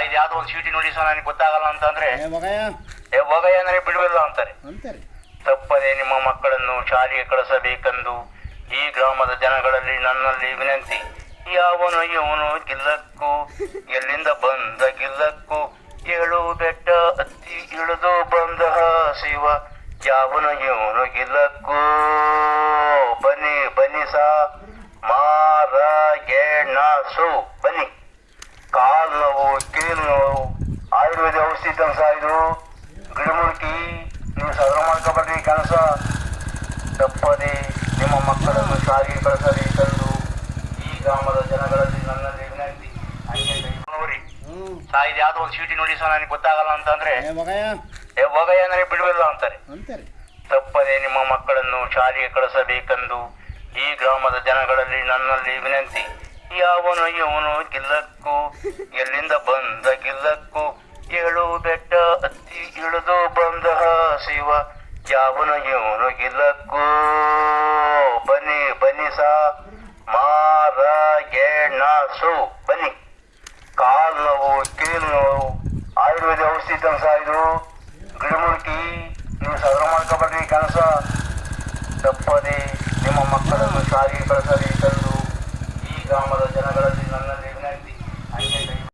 ಇದು ಯಾವ್ದೋ ಒಂದು ಚೀಟಿ ನೋಡಿ ಸರ್ ನನಗೆ ಗೊತ್ತಾಗಲ್ಲ ಅಂತಂದ್ರೆ ಏ ಹೋಗಯ್ಯ ಅಂದ್ರೆ ಬಿಡುವಿಲ್ಲ ಅಂತಾರೆ. ಅಂತಾರೆ. ತಪ್ಪದೆ ನಿಮ್ಮ ಮಕ್ಕಳನ್ನು ಶಾಲೆಗೆ ಕಳಿಸಬೇಕೆಂದು ಈ ಗ್ರಾಮದ ಜನಗಳಲ್ಲಿ ನನ್ನಲ್ಲಿ ವಿನಂತಿ. ಯಾವನು ಇವನು ಗಿಲ್ಲಕ್ಕೂ ಎಲ್ಲಿಂದ ಬಂದ ಗಿಲ್ಲಕ್ಕೂ ಏಳು ಬೆಟ್ಟ ಹತ್ತಿ ಇಳಿದು ಬಂದ ಶಿವ ಯಾವನು ಇವನು ಗಿಲ್ಲಕ್ಕೂ ಬನ್ನಿ ಬನ್ನಿ ಸಾ ಮಾರ ಗೆಣಸು ಬನ್ನಿ ಕಾಲು ನೋವು ಕೀಲು ನೋವು ತಂಸ ಇದು ಗಿಡಮುರುಕಿ ನೀವು ಸದರ ಮಾಡ್ಕೊಬೇಡ್ರಿ ಕೆಲಸ ತಪ್ಪದೆ ನಿಮ್ಮ ಮಕ್ಕಳನ್ನು ಸಾರಿಗೆ ಕಳಿಸಲಿ ತಂದು ಈ ಗ್ರಾಮದ ಜನಗಳಲ್ಲಿ ನನ್ನಲ್ಲಿ ವಿನಂತಿ. ಹಂಗೆ ನೋಡಿ ಹ್ಞೂ ಇದು ಯಾವ್ದೋ ಒಂದು ಚೀಟಿ ನೋಡಿ ಸಹ ನನಗೆ ಗೊತ್ತಾಗಲ್ಲ ಅಂತಂದ್ರೆ ಏ ಹೋಗಯ್ಯ ಅಂದ್ರೆ ಬಿಡುವಿಲ್ಲ ಅಂತಾರೆ. ಅಂತಾರೆ. ತಪ್ಪದೆ ನಿಮ್ಮ ಮಕ್ಕಳನ್ನು ಶಾಲೆಗೆ ಕಳಿಸಬೇಕೆಂದು ಈ ಗ್ರಾಮದ ಜನಗಳಲ್ಲಿ ನನ್ನಲ್ಲಿ ವಿನಂತಿ. ಯಾವನು ಇವನು ಗಿಲ್ಲಕ್ಕೂ ಎಲ್ಲಿಂದ ಬಂದ ಗಿಲ್ಲಕ್ಕೂ ಶಿವ ಯಾವನ ಇವನು ಗಿಲಕ್ಕೂ ಬನ್ನಿ ಬನ್ನಿ ಸಾ. ಮಾರ ಬನ್ನಿ. ಕಾಲು ನೋವು ಕೀಲು ನೋವು ಆಯುರ್ವೇದ ಔಷಧಿ ತಂಸ ಇದು. ಗಿಡಮುಡುಕಿ ನೀವು ಸದರ ಮಾಡ್ಕೊಬೇಡ್ರಿ ಕೆಲಸ. ತಪ್ಪದೆ ನಿಮ್ಮ ಮಕ್ಕಳನ್ನು ಸಾರಿಗೆ ಕಳಿಸಲಿ ತಂದು ಈ ಗ್ರಾಮದ ಜನಗಳಲ್ಲಿ